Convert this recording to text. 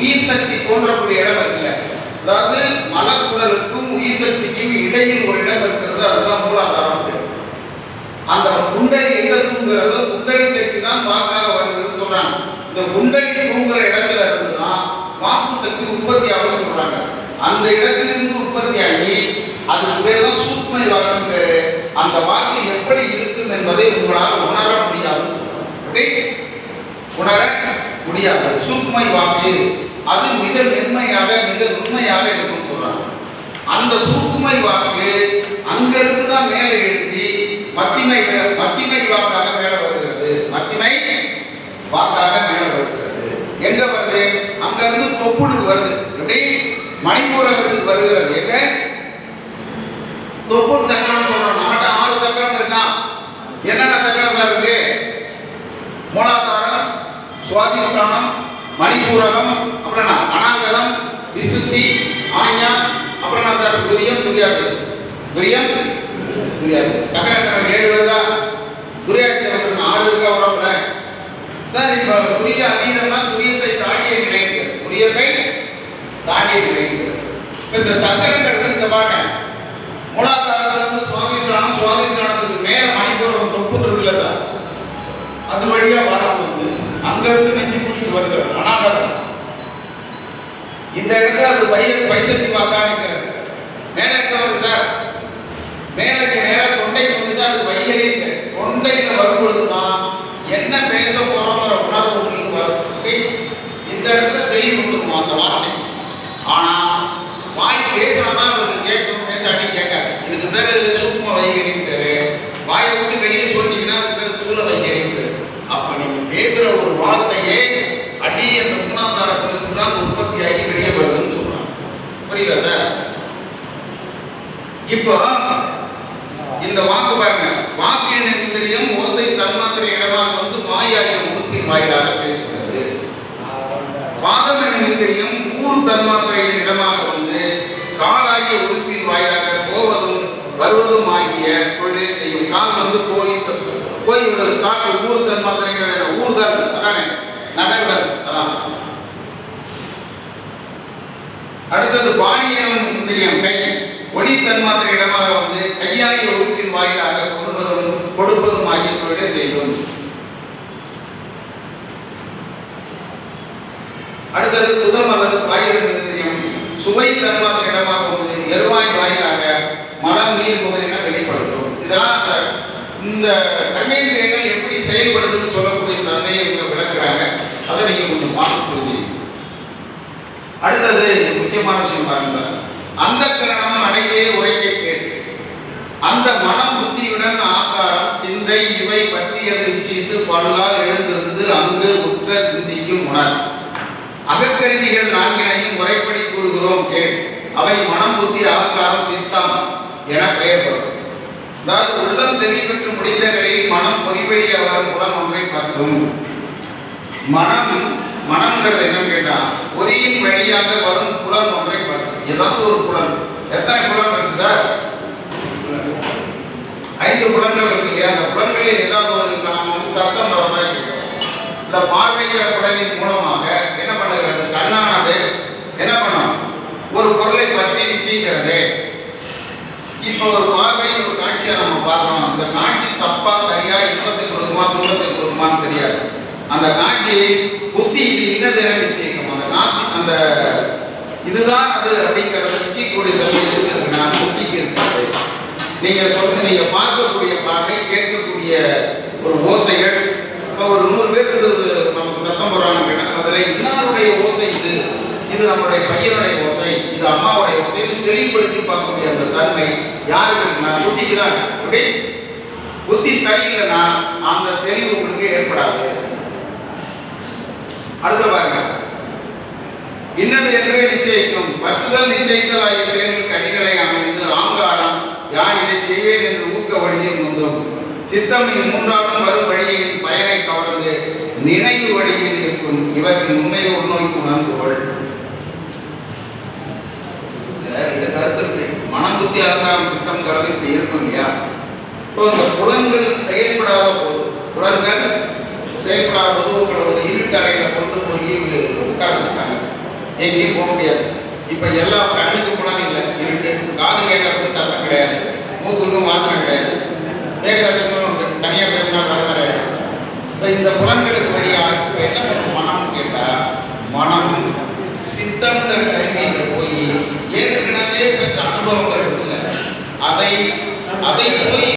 உயிர் சக்தி தோன்றக்கூடிய இடம் இருக்குல்ல அதாவது மலக்குடலுக்கும் உயிர் சக்திக்கும் இடையில் ஒரு இடம் இருக்கிறது அதுதான் மூலாதாரம் அந்த குண்டலி எங்க தூங்குறதோ குண்டலி சக்தி தான் வாக்காக வருகிறது சொல்றாங்க. இந்த குண்டலி தூங்குற இடத்துல இருந்து தான் வாக்கு சக்தி உற்பத்தி ஆகும்னு சொல்றாங்க. அந்த இடத்திலிருந்து உற்பத்தி ஆகி அதுக்கு பேர் தான் சூக்மை வாக்கு பேரு. அந்த வாக்கு எப்படி இருக்கும் என்பதை உங்களால் உணர முடியாதுன்னு சொல்றாங்க. உணர முடியாது. சூக்மை வாக்கு உண்மையாக மிக உண்மையாக இருக்கும்னு சொல்றாங்க. அந்த சூக்குமை வாக்கு அங்கிருந்து தான் மேலே எழுப்பி மத்திமை மத்திமை வாக்காக மேலே வருகிறது. மத்திமை வாக்காக மேலே வருகிறது. எங்க வருது? அங்க இருந்து தொப்புளுக்கு வருது. எப்படி? மணிப்பூரகத்துக்கு வருகிறது. எங்க? தொப்புள் சக்கரம் சொல்றோம். நம்மகிட்ட ஆறு சக்கரம் இருக்கான் என்னென்ன சக்கரம் இருக்கு? மூலாதாரம் சுவாதிஷ்டானம் மணிப்பூரகம் விசுத்தி ஆஞ்ஞா அப்புறம் நான் சார் துரியம் துரியாது. துரியம்? துரியாது. சக்கரசரம் ஏழு வருதா? தான் துரியாதத்தை வந்து ஆறு இருக்கா உடம்புல சார் இப்போ துரிய அதீதம்னா துரியத்தை தாண்டிய நிலைக்கு. துரியத்தை தாண்டிய நிலைக்கு. இப்போ இந்த சக்கரங்கள் இந்த பாருங்க. மூலாதாரத்திலிருந்து இருந்து சுவாதிஸ்தானத்துக்கு மேல மணிப்பூரம் தொப்புன்னு இருக்குல்ல சார். அது வழியா வரப்போகுது அங்க இருந்து நெஞ்சு குடிக்கு வருகிறது அனாகரம் இந்த இடத்துல அது வயிறு பைசத்தி பார்க்க நிற்கிறது மேலே வருது சார் மேலக்கு நேராக தொண்டைக்கு வந்துட்டு அது வைகரிக்கு தொண்டைக்கு வரும்பொழுது தான் என்ன பேச போறோங்கிற உணர்வு உங்களுக்கு வரும் இந்த இடத்துல தெளிவு கொடுக்கும் அந்த வார்த்தை. ஆனா வாய் பேசினாதான் அவருக்கு கேட்கணும் பேசாட்டி கேட்காது. இதுக்கு பேர் சூக்ம வைகரின்னு பேரு வாயை விட்டு வெளியே சொல்லிட்டீங்கன்னா அது பேர் தூள வைகரின்னு பேரு அப்ப நீங்க பேசுற ஒரு வார்த்தையே அடி அந்த மூணாதாரத்திலிருந்து தான் உற்பத்தி ஆகி வெளியே வருதுன்னு சொல்றாங்க புரியுதா சார்? இப்போ இந்த வாக்கு பாருங்க. வாக்கு இந்திரியம் ஓசை தன்மாத்திரை இடமாக வந்து வாயாகிய உறுப்பின் வாயிலாக பேசுகிறது. பாதம் எனும் இந்திரியம் கூழ் தன்மாத்திரையின் இடமாக வந்து காலாகிய உறுப்பின் வாயிலாக போவதும் வருவதும் ஆகிய தொழில் செய்யும். கால் வந்து போய் போய் விடுவது. காற்று ஊர் தன்மாத்திரைங்கிற ஊர்தல் அதானே? நடங்கள் அதான். அடுத்தது பாணியம் இந்திரியம் கை. ஒளி தன்மாத்திர இடமாக வந்து கையாகிய உறுப்பின் வாயிலாக கொடுப்பதும் கொடுப்பதும் ஆகிய தொழிலை செய்தோம். அடுத்தது புதம் அல்லது வாயுவின் இந்திரியம் சுவை தன்மாத்திர இடமாக வந்து எருவாய் வாயிலாக மனம் நீர் முதலின வெளிப்படுத்தும். இதெல்லாம் இந்த கண்ணேந்திரியங்கள் எப்படி செயல்படுதுன்னு சொல்லக்கூடிய தன்மையை இவங்க விளக்குறாங்க. அதை நீங்க கொஞ்சம் பார்த்து புரிஞ்சுக்கணும் அடுத்தது முக்கியமான விஷயம் பாருங்க. அந்த கரணம் அடையே உரைக்கை கேட்டு அந்த மனம் புத்தியுடன் ஆகாரம் சிந்தை இவை பற்றியதை இச்சித்து பல்லால் எழுந்திருந்து அங்கு உற்ற சிந்திக்கும் உணர். அகக்கருவிகள் நான்கினையும் முறைப்படி கூறுகிறோம் கேள். அவை மனம் புத்தி ஆகாரம் சித்தம் என பெயர்படும் அதாவது உள்ளம் தெளிவுற்று முடிந்த நிலையில் மனம் பொறிவழிய வரும் குணம் ஒன்றை பார்க்கும் மனம் மனம்ங்கிறது என்னன்னு கேட்டா ஒரே வழியாக வரும் புலன் ஒன்றை பார்க்கும். ஏதாவது ஒரு புலன். எத்தனை புலன் இருக்கு சார்? ஐந்து புலன்கள் இருக்கு இல்லையா? அந்த புலன்களில் ஏதாவது ஒரு நாம் வந்து சத்தம் வரதா கேட்கிறோம் இந்த பார்வையில புலனின் மூலமாக என்ன பண்ணுகிறது? கண்ணானது என்ன பண்ணும்? ஒரு பொருளை பற்றி நிச்சயிக்கிறது. இப்போ ஒரு பார்வை ஒரு காட்சியை நம்ம பார்க்கணும் அந்த காட்சி தப்பா சரியா இன்பத்தை கொடுக்குமா துன்பத்தை கொடுக்குமா அந்த காட்சி புத்தி இது இன்னது நிச்சயம் நிச்சயிக்கும். அந்த காட்சி அந்த இதுதான் அது அப்படிங்கிறத நிச்சயக்கூடிய தன்மை எதுக்கு புத்திக்கு இருக்கிறது நீங்க சொல்றது நீங்க பார்க்கக்கூடிய பார்வை கேட்கக்கூடிய ஒரு ஓசைகள் இப்போ ஒரு நூறு பேருக்கு நமக்கு சத்தம் போடுறாங்க அதில் இன்னாருடைய ஓசை இது. இது நம்முடைய பையனுடைய ஓசை இது அம்மாவுடைய ஓசை. இது தெளிவுபடுத்தி பார்க்கக்கூடிய அந்த தன்மை யாருக்கு இருக்குன்னா புத்திக்கு தான் அப்படி புத்தி சரியில்லைன்னா அந்த தெளிவு உங்களுக்கு ஏற்படாது. அடுத்த பாருங்க. இன்னது என்றே நிச்சயிக்கும். பத்துதல் நிச்சயித்தல் ஆகிய செயல்கள் கடிகளை அமைந்து ஆங்காரம் யான் இதை செய்வேன் என்று ஊக்க வழியில் வந்தோம் சித்தம் இம்மூன்றாலும் வரும் வழியின் பயனை கவர்ந்து நினைவு வழியில் இருக்கும் இவற்றின் உண்மையை உள்நோக்கி உணர்ந்து கொள். ரெண்டு கருத்து இருக்கு. மனம் புத்தி அகங்காரம் சித்தம் கருது இப்படி இருக்கும் இல்லையா? இப்போ இந்த புலன்கள் செயல்படாத போது புலன்கள் செயல்படாத போது உங்களை ஒரு இருட்டறையில கொண்டு போய் உட்கார வச்சுட்டாங்க. எங்கேயும் போக முடியாது. இப்போ எல்லா கண்ணுக்கு புலன் இல்லை. இருட்டு. காது கேட்கறது சத்தம் கிடையாது. மூக்குக்கும் வாசனை கிடையாது. பேசுறதுக்கும் தனியாக தனியா பேசினா வர வர இப்போ இந்த புலன்களுக்கு வழியாக